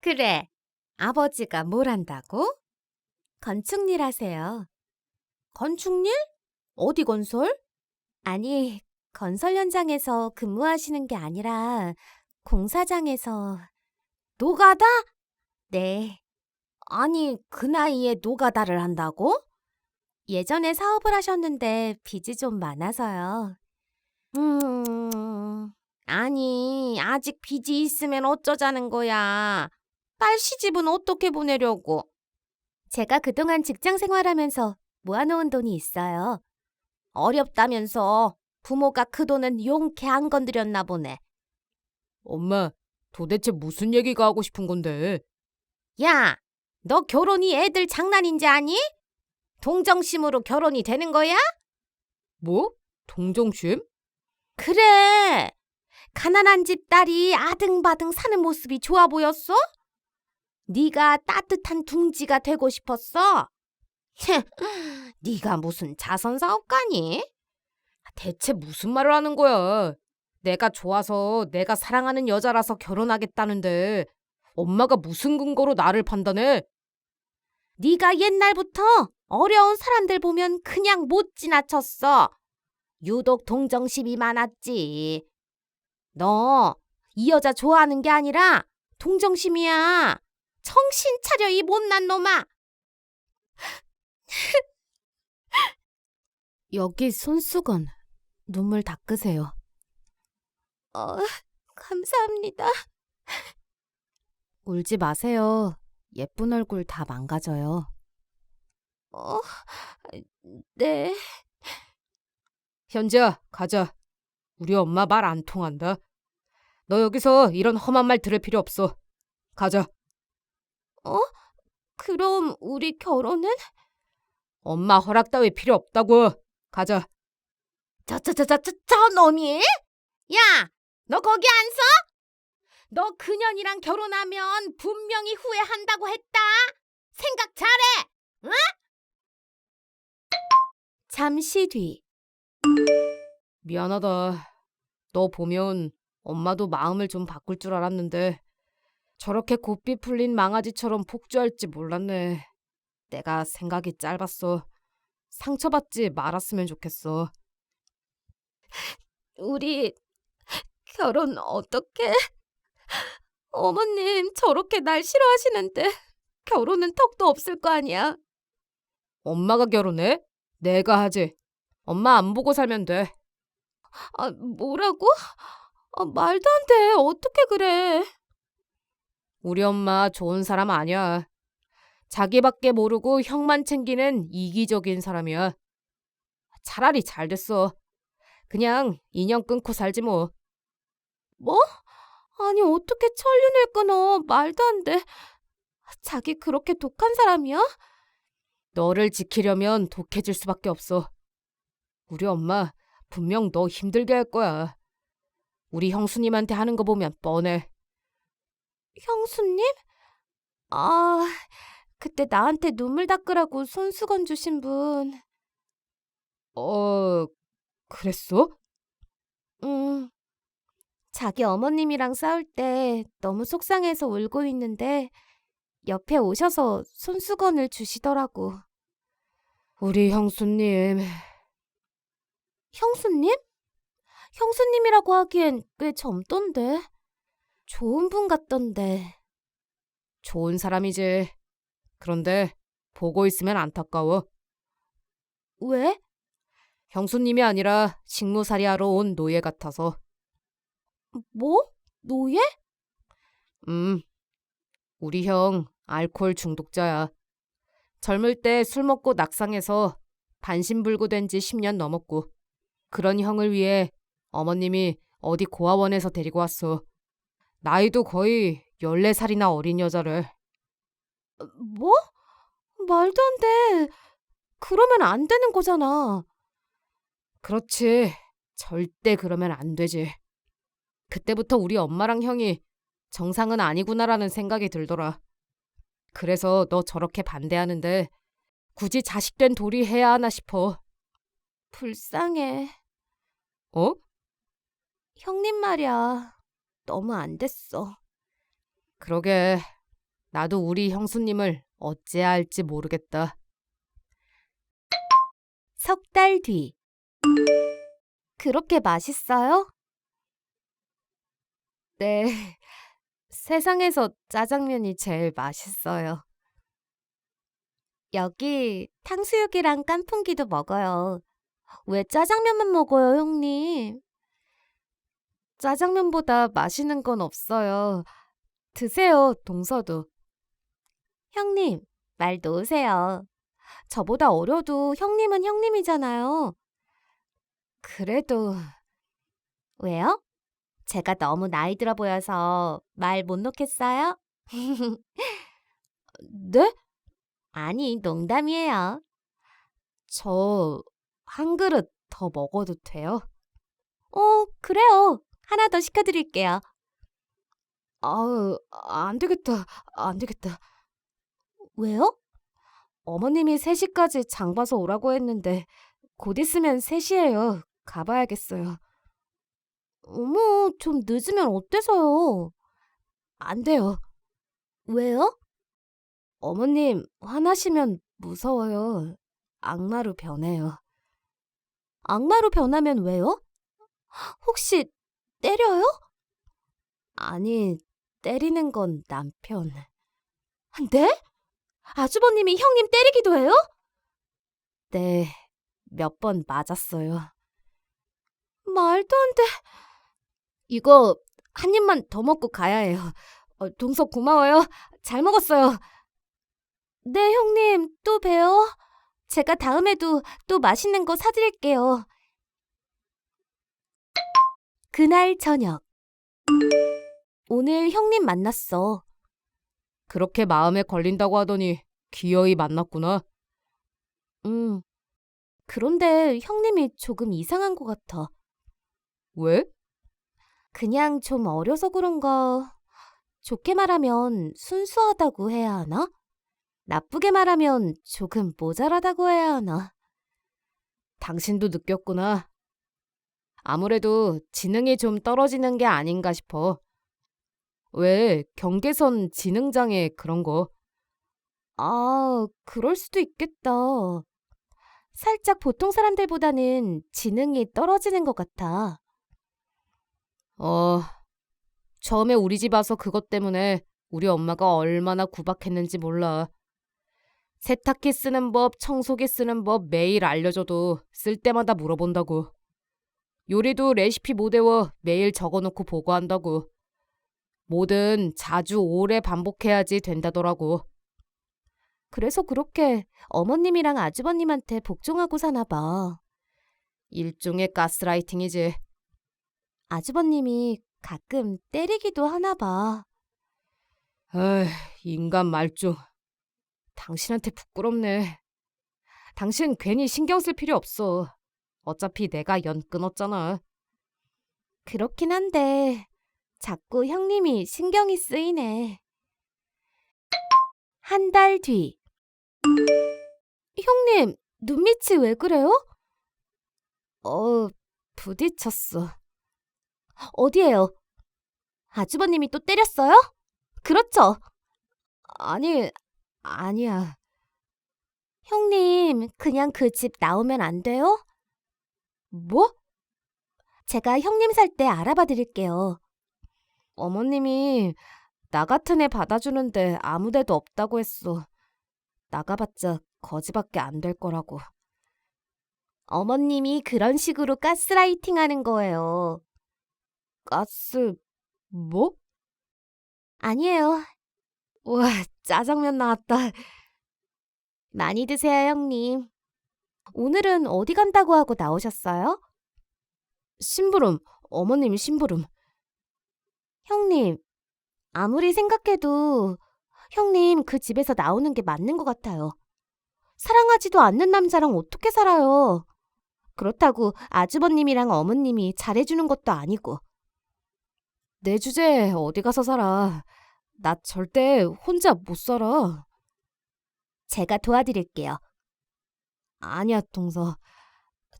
그래. 아버지가 뭘 한다고? 건축일 하세요. 건축일? 어디 건설? 아니, 건설 현장에서 근무하시는 게 아니라 공사장에서 노가다? 네. 아니, 그 나이에 노가다를 한다고? 예전에 사업을 하셨는데 빚이 좀 많아서요. 음, 아니, 아직 빚이 있으면 어쩌자는 거야. 딸 시집은 어떻게 보내려고? 제가 그동안 직장 생활하면서 모아놓은 돈이 있어요. 어렵다면서 부모가 그 돈은 용케 안 건드렸나 보네. 엄마, 도대체 무슨 얘기가 하고 싶은 건데? 야, 너 결혼이 애들 장난인지 아니? 동정심으로 결혼이 되는 거야? 뭐? 동정심? 그래. 가난한 집 딸이 아등바등 사는 모습이 좋아 보였어? 네가 따뜻한 둥지가 되고 싶었어? 네가 무슨 자선 사업가니? 대체 무슨 말을 하는 거야? 내가 좋아서 내가 사랑하는 여자라서 결혼하겠다는데 엄마가 무슨 근거로 나를 판단해? 네가 옛날부터 어려운 사람들 보면 그냥 못 지나쳤어. 유독 동정심이 많았지. 너 이 여자 좋아하는 게 아니라 동정심이야. 정신 차려 이 못난 놈아. 여기 손수건 눈물 닦으세요. 어, 감사합니다. 울지 마세요. 예쁜 얼굴 다 망가져요. 어, 네. 현지야, 가자. 우리 엄마 말 안 통한다. 너 여기서 이런 험한 말 들을 필요 없어. 가자. 그럼 우리 결혼은? 엄마 허락 따위 필요 없다고. 가자. 저, 저, 저, 저, 저, 저 놈이? 야, 너 거기 안 서? 너 그년이랑 결혼하면 분명히 후회한다고 했다. 생각 잘해. 응? 잠시 뒤. 미안하다. 너 보면 엄마도 마음을 좀 바꿀 줄 알았는데 저렇게 곱비 풀린 망아지처럼 폭주할지 몰랐네. 내가 생각이 짧았어. 상처받지 말았으면 좋겠어. 우리 결혼 어떻게? 어머님 저렇게 날 싫어하시는데 결혼은 턱도 없을 거 아니야. 엄마가 결혼해? 내가 하지. 엄마 안 보고 살면 돼. 아, 뭐라고? 아, 말도 안 돼. 어떻게 그래? 우리 엄마 좋은 사람 아니야. 자기밖에 모르고 형만 챙기는 이기적인 사람이야. 차라리 잘 됐어. 그냥 인연 끊고 살지 뭐. 뭐? 아니, 어떻게 천륜을 끊어? 말도 안 돼. 자기 그렇게 독한 사람이야? 너를 지키려면 독해질 수밖에 없어. 우리 엄마 분명 너 힘들게 할 거야. 우리 형수님한테 하는 거 보면 뻔해. 형수님? 아, 그때 나한테 눈물 닦으라고 손수건 주신 분. 어, 그랬어? 응. 자기 어머님이랑 싸울 때 너무 속상해서 울고 있는데 옆에 오셔서 손수건을 주시더라고. 우리 형수님. 형수님? 형수님이라고 하기엔 꽤 젊던데. 좋은 분 같던데. 좋은 사람이지. 그런데 보고 있으면 안타까워. 왜? 형수님이 아니라 식무살이하러 온 노예 같아서. 뭐? 노예? 음. 우리 형 알코올 중독자야. 젊을 때 술 먹고 낙상해서 반신불구된 지 10년 넘었고 그런 형을 위해 어머님이 어디 고아원에서 데리고 왔어. 나이도 거의 14살이나 어린 여자를. 뭐? 말도 안 돼. 그러면 안 되는 거잖아. 그렇지. 절대 그러면 안 되지. 그때부터 우리 엄마랑 형이 정상은 아니구나라는 생각이 들더라. 그래서 너 저렇게 반대하는데 굳이 자식된 돌이 해야 하나 싶어. 불쌍해. 어? 형님 말이야. 너무 안 됐어. 그러게. 나도 우리 형수님을 어찌해야 할지 모르겠다. 석 달 뒤. 그렇게 맛있어요? 네. 세상에서 짜장면이 제일 맛있어요. 여기 탕수육이랑 깐풍기도 먹어요. 왜 짜장면만 먹어요, 형님? 짜장면보다 맛있는 건 없어요. 드세요, 동서도. 형님, 말 놓으세요. 저보다 어려도 형님은 형님이잖아요. 그래도 왜요? 제가 너무 나이 들어 보여서 말 못 놓겠어요? 네? 아니, 농담이에요. 저 한 그릇 더 먹어도 돼요? 어, 그래요. 하나 더 시켜드릴게요. 아우, 안 되겠다. 안 되겠다. 왜요? 어머님이 3시까지 장 봐서 오라고 했는데 곧 있으면 3시예요. 가봐야겠어요. 어머, 좀 늦으면 어때서요? 안 돼요. 왜요? 어머님 화나시면 무서워요. 악마로 변해요. 악마로 변하면 왜요? 혹시 때려요? 아니, 때리는 건 남편. 네? 아주버님이 형님 때리기도 해요? 네, 몇 번 맞았어요. 말도 안 돼. 이거 한 입만 더 먹고 가야 해요. 어, 동석 고마워요. 잘 먹었어요. 네, 형님, 또 봬요. 제가 다음에도 또 맛있는 거 사드릴게요. 그날 저녁. 오늘 형님 만났어. 그렇게 마음에 걸린다고 하더니 기어이 만났구나. 음. 그런데 형님이 조금 이상한 것 같아. 왜? 그냥 좀 어려서 그런가. 좋게 말하면 순수하다고 해야 하나? 나쁘게 말하면 조금 모자라다고 해야 하나? 당신도 느꼈구나. 아무래도 지능이 좀 떨어지는 게 아닌가 싶어. 왜 경계선 지능장애 그런 거? 아, 그럴 수도 있겠다. 살짝 보통 사람들보다는 지능이 떨어지는 것 같아. 어, 처음에 우리 집 와서 그것 때문에 우리 엄마가 얼마나 구박했는지 몰라. 세탁기 쓰는 법, 청소기 쓰는 법 매일 알려줘도 쓸 때마다 물어본다고. 요리도 레시피 못 외워 매일 적어놓고 보고한다고. 뭐든 자주 오래 반복해야지 된다더라고. 그래서 그렇게 어머님이랑 아주버님한테 복종하고 사나 봐. 일종의 가스라이팅이지. 아주버님이 가끔 때리기도 하나 봐. 에이, 인간 말종. 당신한테 부끄럽네. 당신 괜히 신경 쓸 필요 없어. 어차피 내가 연 끊었잖아. 그렇긴 한데 자꾸 형님이 신경이 쓰이네. 한 달 뒤. 형님, 눈밑이 왜 그래요? 어, 부딪혔어. 어디에요? 아주버님이 또 때렸어요? 그렇죠? 아니, 아니야. 형님, 그냥 그 집 나오면 안 돼요? 뭐? 제가 형님 살 때 알아봐 드릴게요. 어머님이 나 같은 애 받아주는데 아무 데도 없다고 했어. 나가봤자 거지밖에 안 될 거라고. 어머님이 그런 식으로 가스라이팅 하는 거예요. 가스, 뭐? 아니에요. 와, 짜장면 나왔다. 많이 드세요, 형님. 오늘은 어디 간다고 하고 나오셨어요? 심부름, 어머님 심부름. 형님, 아무리 생각해도 형님 그 집에서 나오는 게 맞는 것 같아요. 사랑하지도 않는 남자랑 어떻게 살아요? 그렇다고 아주버님이랑 어머님이 잘해주는 것도 아니고. 내 주제에 어디 가서 살아. 나 절대 혼자 못 살아. 제가 도와드릴게요. 아니야, 동서.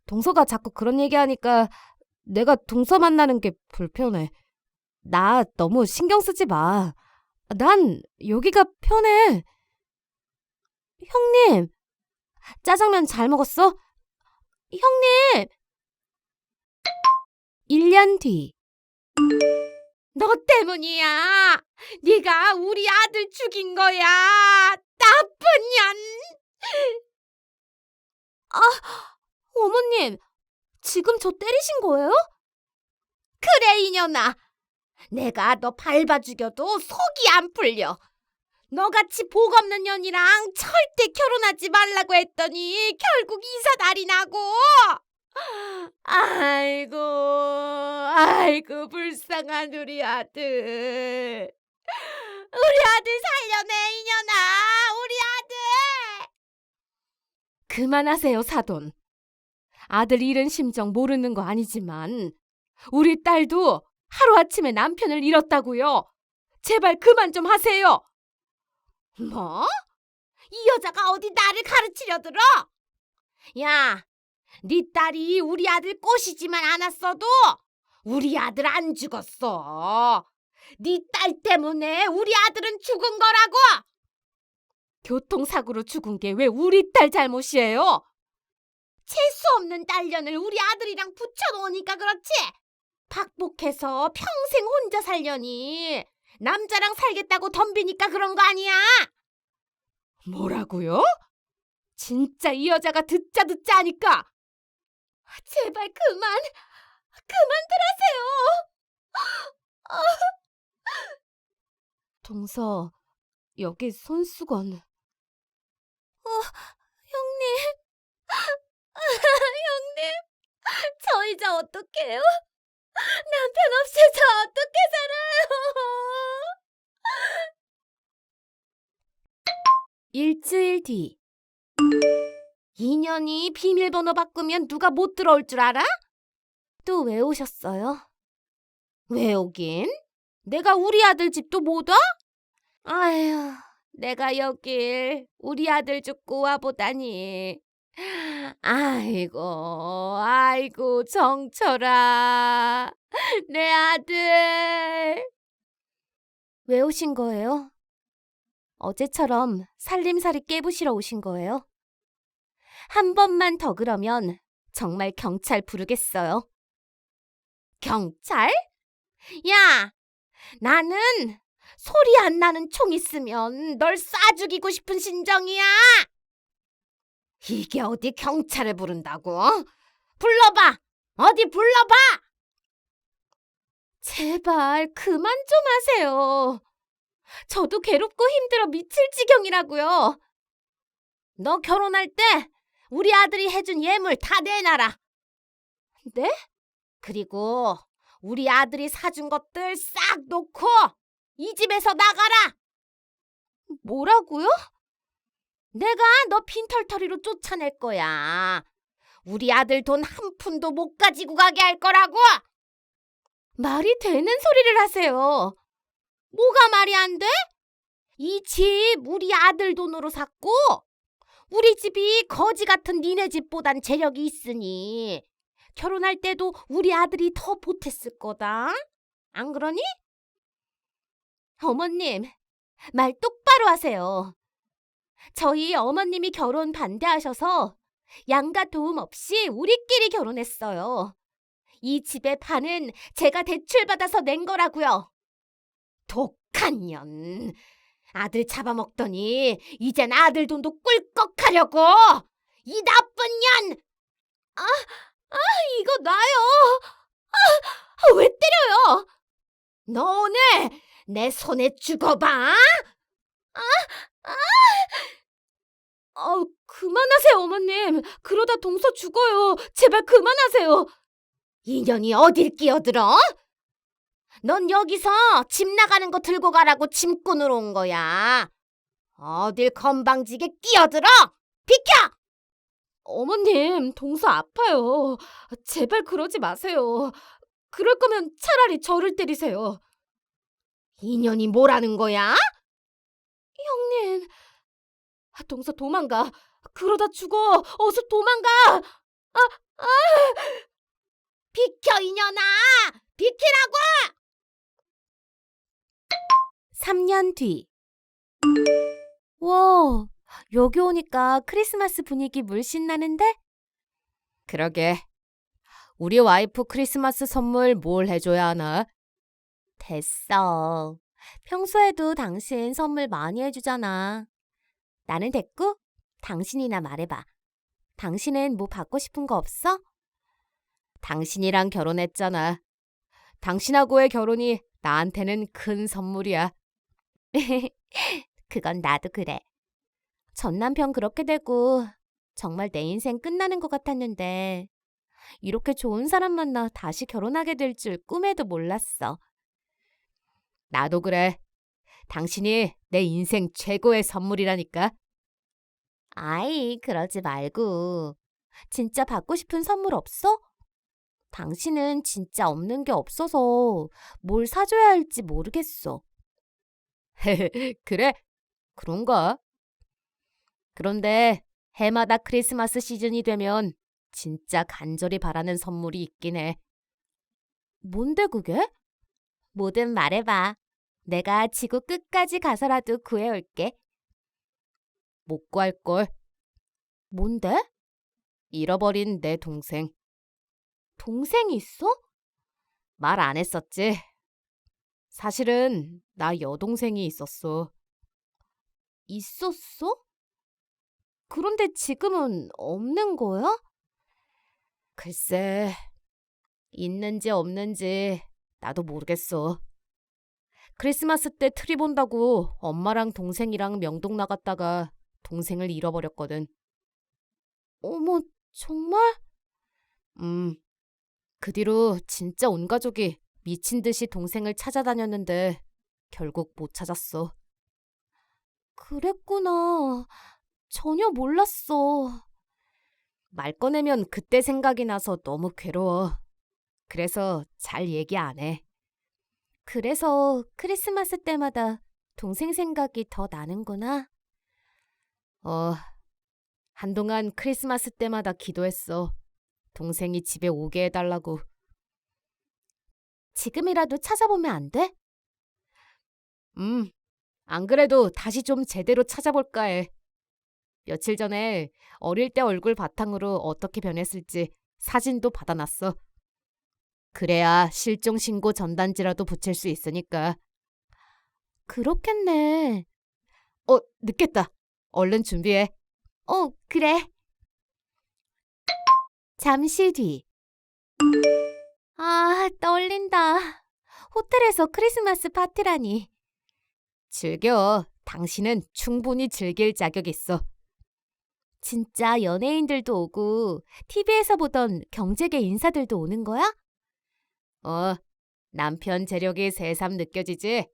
동서가 자꾸 그런 얘기하니까 내가 동서 만나는 게 불편해. 나 너무 신경 쓰지 마. 난 여기가 편해. 형님, 짜장면 잘 먹었어? 형님! 1년 뒤. 너 때문이야. 네가 우리 아들 죽인 거야. 나쁜 년. 아, 어머님, 지금 저 때리신 거예요? 그래, 이년아. 내가 너 밟아 죽여도 속이 안 풀려. 너같이 복 없는 년이랑 절대 결혼하지 말라고 했더니 결국 이사날이 나고. 아이고, 아이고, 불쌍한 우리 아들. 우리 아들 살려내, 이년아. 그만하세요, 사돈. 아들 잃은 심정 모르는 거 아니지만 우리 딸도 하루아침에 남편을 잃었다고요. 제발 그만 좀 하세요. 뭐? 이 여자가 어디 나를 가르치려 들어? 야, 네 딸이 우리 아들 꼬시지만 않았어도 우리 아들 안 죽었어. 네 딸 때문에 우리 아들은 죽은 거라고. 교통사고로 죽은 게 왜 우리 딸 잘못이에요? 재수 없는 딸년을 우리 아들이랑 붙여놓으니까 그렇지. 박복해서 평생 혼자 살려니 남자랑 살겠다고 덤비니까 그런 거 아니야? 뭐라고요? 진짜 이 여자가 듣자 듣자 하니까 제발 그만, 그만들 하세요. 동서 여기 손수건 형님, 형님, 저 이제 어떡해요? 남편 없이 저 어떻게 살아요? 일주일 뒤. 인연이 비밀번호 바꾸면 누가 못 들어올 줄 알아? 또 왜 오셨어요? 왜 오긴? 내가 우리 아들 집도 못 와? 아휴, 내가 여길 우리 아들 죽고 와보다니. 아이고, 아이고, 정철아. 내 아들. 왜 오신 거예요? 어제처럼 살림살이 깨부시러 오신 거예요? 한 번만 더 그러면 정말 경찰 부르겠어요. 경찰? 야, 나는 소리 안 나는 총 있으면 널 쏴 죽이고 싶은 심정이야. 이게 어디 경찰을 부른다고? 불러봐. 어디 불러봐. 제발 그만 좀 하세요. 저도 괴롭고 힘들어 미칠 지경이라고요. 너 결혼할 때 우리 아들이 해준 예물 다 내놔라. 네? 그리고 우리 아들이 사준 것들 싹 놓고 이 집에서 나가라. 뭐라고요? 내가 너 빈털터리로 쫓아낼 거야. 우리 아들 돈 한 푼도 못 가지고 가게 할 거라고. 말이 되는 소리를 하세요. 뭐가 말이 안 돼? 이 집 우리 아들 돈으로 샀고 우리 집이 거지 같은 니네 집보단 재력이 있으니 결혼할 때도 우리 아들이 더 보탰을 거다. 안 그러니? 어머님, 말 똑바로 하세요. 저희 어머님이 결혼 반대하셔서 양가 도움 없이 우리끼리 결혼했어요. 이 집의 반은 제가 대출받아서 낸 거라고요. 독한 년. 아들 잡아먹더니 이젠 아들 돈도 꿀꺽하려고. 이 나쁜 년. 아, 아 이거 나요. 아, 왜 때려요? 너 오늘 내 손에 죽어봐. 아, 아. 어, 그만하세요, 어머님. 그러다 동서 죽어요. 제발 그만하세요. 인연이 어딜 끼어들어? 넌 여기서 집 나가는 거 들고 가라고 짐꾼으로 온 거야. 어딜 건방지게 끼어들어? 비켜! 어머님, 동서 아파요. 제발 그러지 마세요. 그럴 거면 차라리 저를 때리세요. 인연이 뭐라는 거야? 형님, 아, 동서 도망가. 그러다 죽어. 어서 도망가. 아, 아! 비켜 이년아. 비키라고. 3년 뒤. 와, 여기 오니까 크리스마스 분위기 물씬 나는데? 그러게. 우리 와이프 크리스마스 선물 뭘 해줘야 하나? 됐어. 평소에도 당신 선물 많이 해주잖아. 나는 됐고, 당신이나 말해봐. 당신은 뭐 받고 싶은 거 없어? 당신이랑 결혼했잖아. 당신하고의 결혼이 나한테는 큰 선물이야. 그건 나도 그래. 전 남편 그렇게 되고 정말 내 인생 끝나는 것 같았는데 이렇게 좋은 사람 만나 다시 결혼하게 될 줄 꿈에도 몰랐어. 나도 그래. 당신이 내 인생 최고의 선물이라니까. 아이, 그러지 말고. 진짜 받고 싶은 선물 없어? 당신은 진짜 없는 게 없어서 뭘 사줘야 할지 모르겠어. 그래? 그런가? 그런데 해마다 크리스마스 시즌이 되면 진짜 간절히 바라는 선물이 있긴 해. 뭔데 그게? 뭐든 말해봐. 내가 지구 끝까지 가서라도 구해올게. 못 구할걸. 뭔데? 잃어버린 내 동생. 동생이 있어? 말 안 했었지? 사실은 나 여동생이 있었어. 있었어? 그런데 지금은 없는 거야? 글쎄, 있는지 없는지 나도 모르겠어. 크리스마스 때 트리 본다고 엄마랑 동생이랑 명동 나갔다가 동생을 잃어버렸거든. 어머, 정말? 음. 그 뒤로 진짜 온 가족이 미친 듯이 동생을 찾아다녔는데 결국 못 찾았어. 그랬구나. 전혀 몰랐어. 말 꺼내면 그때 생각이 나서 너무 괴로워. 그래서 잘 얘기 안 해. 그래서 크리스마스 때마다 동생 생각이 더 나는구나. 어, 한동안 크리스마스 때마다 기도했어. 동생이 집에 오게 해달라고. 지금이라도 찾아보면 안 돼? 음, 안 그래도 다시 좀 제대로 찾아볼까 해. 며칠 전에 어릴 때 얼굴 바탕으로 어떻게 변했을지 사진도 받아놨어. 그래야 실종 신고 전단지라도 붙일 수 있으니까. 그렇겠네. 어, 늦겠다. 얼른 준비해. 어, 그래. 잠시 뒤. 아, 떨린다. 호텔에서 크리스마스 파티라니. 즐겨. 당신은 충분히 즐길 자격 있어. 진짜 연예인들도 오고 TV에서 보던 경제계 인사들도 오는 거야? 어, 남편 재력이 새삼 느껴지지?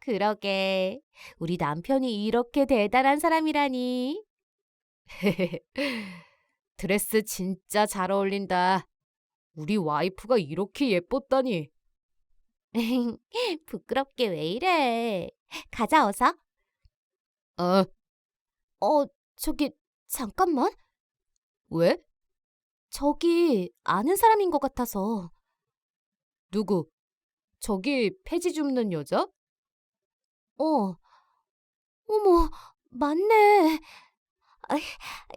그러게. 우리 남편이 이렇게 대단한 사람이라니. 드레스 진짜 잘 어울린다. 우리 와이프가 이렇게 예뻤다니. 부끄럽게 왜 이래. 가자, 어서. 어, 어, 저기, 잠깐만. 왜? 저기, 아는 사람인 것 같아서. 누구? 저기 폐지 줍는 여자? 어. 어머, 맞네. 아,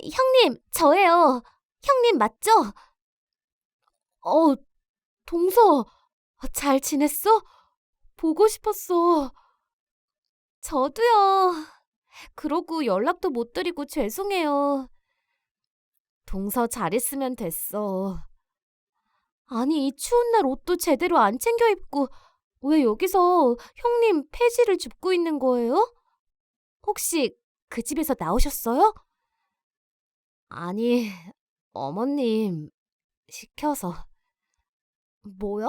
형님, 저예요. 형님 맞죠? 어, 동서, 잘 지냈어? 보고 싶었어. 저도요. 그러고 연락도 못 드리고 죄송해요. 동서 잘 있으면 됐어. 아니, 이 추운 날 옷도 제대로 안 챙겨 입고 왜 여기서 형님 폐지를 줍고 있는 거예요? 혹시 그 집에서 나오셨어요? 아니, 어머님 시켜서. 뭐야?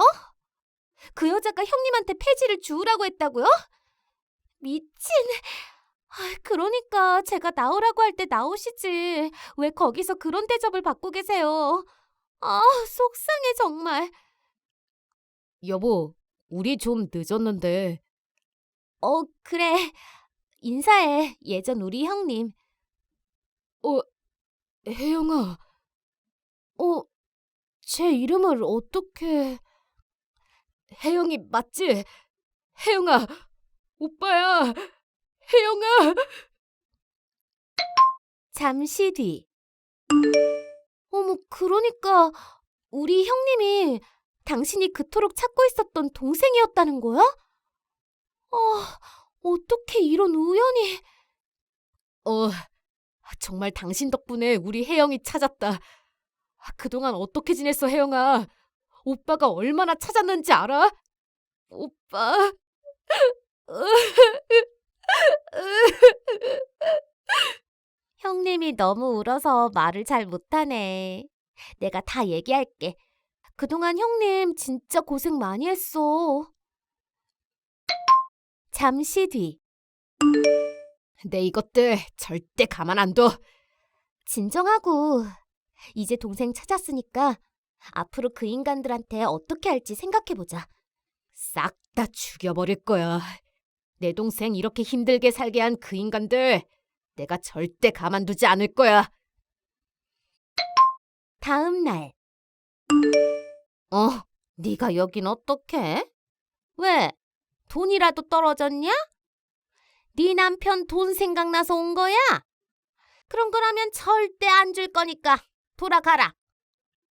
그 여자가 형님한테 폐지를 주우라고 했다고요? 미친. 아, 그러니까 제가 나오라고 할 때 나오시지. 왜 거기서 그런 대접을 받고 계세요? 아, 속상해 정말. 여보, 우리 좀 늦었는데. 어, 그래. 인사해. 예전 우리 형님. 어, 혜영아. 어, 제 이름을 어떻게... 혜영이 맞지? 혜영아, 오빠야, 혜영아. 잠시 뒤. 어머, 그러니까 우리 형님이 당신이 그토록 찾고 있었던 동생이었다는 거야? 아, 어떻게 이런 우연이... 어, 정말 당신 덕분에 우리 혜영이 찾았다. 아, 그동안 어떻게 지냈어, 혜영아? 오빠가 얼마나 찾았는지 알아? 오빠. 형님이 너무 울어서 말을 잘 못하네. 내가 다 얘기할게. 그동안 형님 진짜 고생 많이 했어. 잠시 뒤. 내 이것들 절대 가만 안 둬. 진정하고. 이제 동생 찾았으니까 앞으로 그 인간들한테 어떻게 할지 생각해보자. 싹 다 죽여버릴 거야. 내 동생 이렇게 힘들게 살게 한 그 인간들 내가 절대 가만두지 않을 거야. 다음 날. 어, 네가 여긴 어떡해? 왜? 돈이라도 떨어졌냐? 네 남편 돈 생각나서 온 거야? 그런 거라면 절대 안 줄 거니까 돌아가라.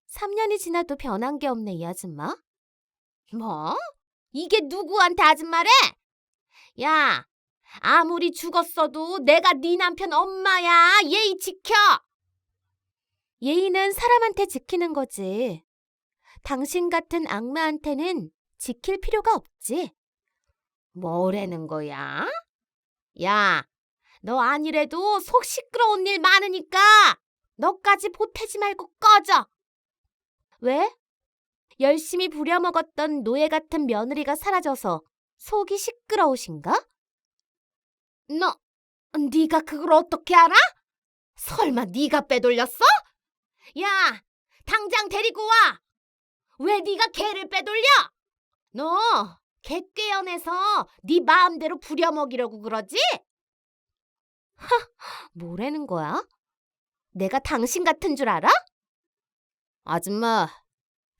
3년이 지나도 변한 게 없네, 이 아줌마. 뭐? 이게 누구한테 아줌마래? 야, 아무리 죽었어도 내가 네 남편 엄마야. 예의 지켜. 예의는 사람한테 지키는 거지. 당신 같은 악마한테는 지킬 필요가 없지. 뭐라는 거야? 야, 너 아니래도 속 시끄러운 일 많으니까 너까지 보태지 말고 꺼져. 왜? 열심히 부려먹었던 노예 같은 며느리가 사라져서 속이 시끄러우신가? 너, 네가 그걸 어떻게 알아? 설마 네가 빼돌렸어? 야, 당장 데리고 와. 왜 네가 개를 빼돌려? 너 개꾀연해서 네 마음대로 부려먹이려고 그러지? 하, 뭐라는 거야? 내가 당신 같은 줄 알아? 아줌마,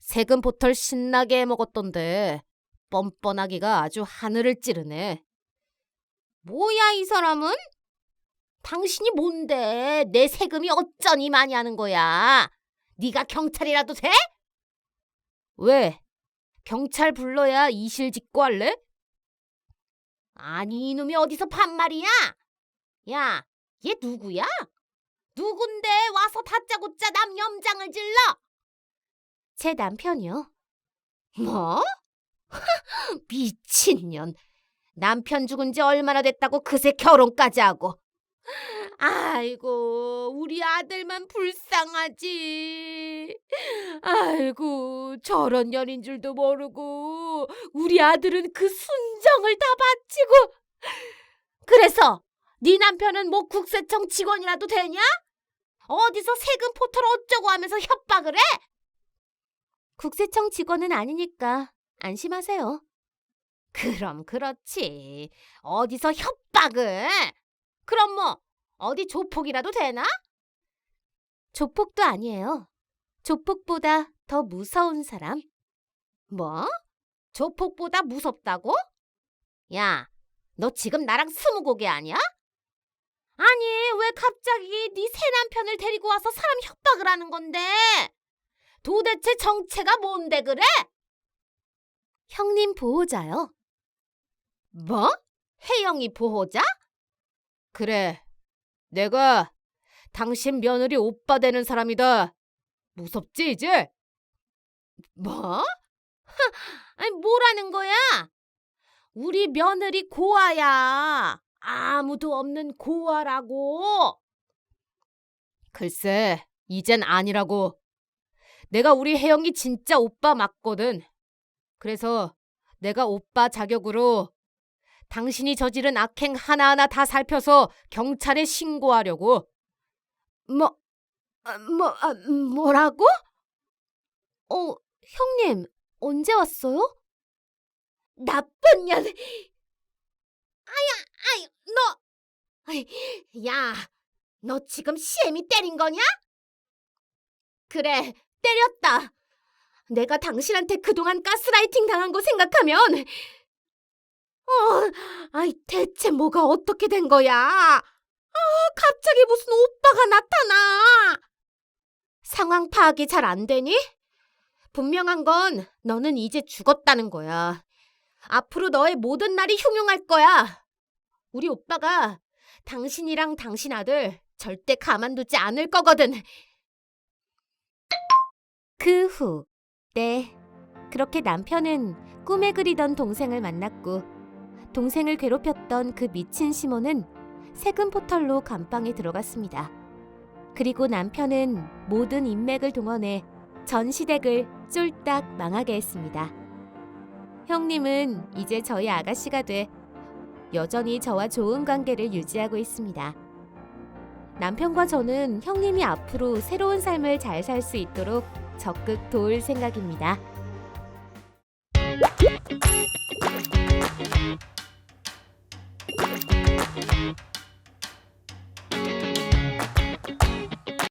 세금 보털 신나게 해먹었던데 뻔뻔하기가 아주 하늘을 찌르네. 뭐야 이 사람은? 당신이 뭔데 내 세금이 어쩌니 많이 하는 거야? 네가 경찰이라도 돼? 왜? 경찰 불러야 이실 짓고 할래? 아니 이놈이 어디서 반말이야? 야, 얘 누구야? 누군데 와서 다짜고짜 남 염장을 질러? 제 남편이요. 뭐? 미친년. 남편 죽은 지 얼마나 됐다고 그새 결혼까지 하고. 아이고, 우리 아들만 불쌍하지. 아이고, 저런 년인 줄도 모르고 우리 아들은 그 순정을 다 바치고. 그래서 네 남편은 뭐 국세청 직원이라도 되냐? 어디서 세금 포털 어쩌고 하면서 협박을 해? 국세청 직원은 아니니까 안심하세요. 그럼 그렇지. 어디서 협박을? 그럼 뭐 어디 조폭이라도 되나? 조폭도 아니에요. 조폭보다 더 무서운 사람. 뭐? 조폭보다 무섭다고? 야, 너 지금 나랑 스무고개 아니야? 아니, 왜 갑자기 네 새 남편을 데리고 와서 사람 협박을 하는 건데? 도대체 정체가 뭔데 그래? 형님 보호자요. 뭐? 혜영이 보호자? 그래, 내가 당신 며느리 오빠 되는 사람이다. 무섭지 이제? 뭐? 아니 뭐라는 거야? 우리 며느리 고아야. 아무도 없는 고아라고. 글쎄, 이젠 아니라고. 내가 우리 혜영이 진짜 오빠 맞거든. 그래서 내가 오빠 자격으로 당신이 저지른 악행 하나하나 다 살펴서 경찰에 신고하려고. 뭐, 아, 뭐, 아, 뭐라고? 어, 형님, 언제 왔어요? 나쁜 년! 아야, 아이, 너! 야, 너 지금 시애미 때린 거냐? 그래, 때렸다. 내가 당신한테 그동안 가스라이팅 당한 거 생각하면 어, 아이 대체 뭐가 어떻게 된 거야? 아, 갑자기 무슨 오빠가 나타나? 상황 파악이 잘 안 되니? 분명한 건 너는 이제 죽었다는 거야. 앞으로 너의 모든 날이 흉흉할 거야. 우리 오빠가 당신이랑 당신 아들 절대 가만두지 않을 거거든. 그 후, 네. 그렇게 남편은 꿈에 그리던 동생을 만났고 동생을 괴롭혔던 그 미친 시몬은 세금 포털로 감방에 들어갔습니다. 그리고 남편은 모든 인맥을 동원해 전 시댁을 쫄딱 망하게 했습니다. 형님은 이제 저희 아가씨가 돼 여전히 저와 좋은 관계를 유지하고 있습니다. 남편과 저는 형님이 앞으로 새로운 삶을 잘 살 수 있도록 적극 도울 생각입니다. you